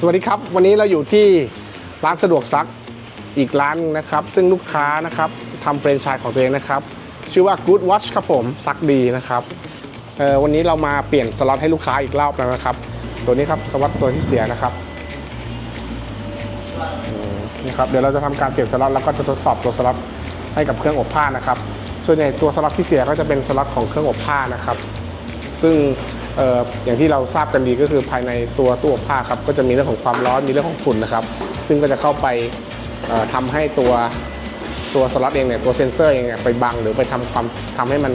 สวัสดีครับ วันนี้เราอยู่ที่ร้านสะดวกซักอีกร้านนะครับ ซึ่งลูกค้านะครับทำแฟรนไชส์ของตัวเองนะครับ ชื่อว่า Good Watch ครับผมซักดีนะครับวันนี้เรามาเปลี่ยนสล็อตให้ลูกค้าอีกรอบแล้วนะครับ ตัวนี้ครับสล็อตตัวที่เสียนะครับนี่ครับเดี๋ยวเราจะทำการเปลี่ยนสล็อตแล้วก็จะทดสอบตัวสล็อตให้กับเครื่องอบผ้านะครับ ส่วนใหญ่ตัวสล็อตที่เสียก็จะเป็นสล็อตของเครื่องอบผ้านะครับ ซึ่ง อออย่างที่เราทราบกันดีก็คือภายในตัวตู้อบผ้าครับก็จะมีเรื่องของความร้อนมีเรื่องของฝุ่นนะครับ ซึ่งก็จะเข้าไปเอ่อทำให้ตัวตัวสล็อตเองเนี่ยตัวเซนเซอร์เองเนี่ยไปบังหรือไปทำความทำให้มัน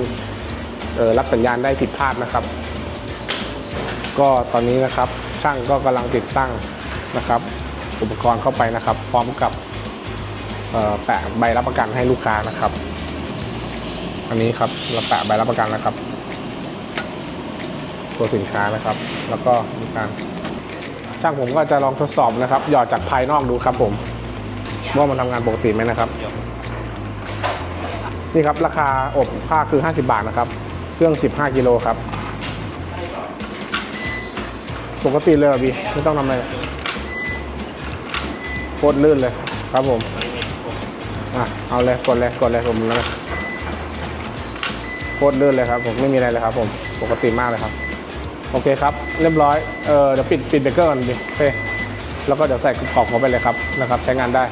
รับสัญญาณได้ผิดพลาดนะครับ ก็ตอนนี้นะครับช่างก็กำลังติดตั้งนะครับ อุปกรณ์เข้าไปนะครับ พร้อมกับแปะใบรับประกันให้ลูกค้านะครับ อันนี้ครับเราแปะใบรับประกันนะครับ ตัวสินค้านะครับ แล้วก็มีการช่างผมก็จะลองทดสอบนะครับ หยอดจากภายนอกดูครับผมว่ามันทำงานปกติไหมนะครับ นี่ครับราคาอบผ้าคือ 50 บาทนะครับ เครื่อง 15 กิโลครับ ปกติเลยเหรอพี่ไม่ต้องทำอะไรโคตรลื่นเลยครับผมอะเอาเลยกดเลยกดเลยผมแล้วนะโคตรลื่นเลยครับผมไม่มีอะไรเลยครับผมปกติมากเลยครับ โอเคครับ เรียบร้อย เออเดี๋ยวปิดปิดเบรกเกอร์ก่อนดิโอเคแล้วก็เดี๋ยวใส่กรอบเข้าไปเลยครับนะครับ ใช้งานได้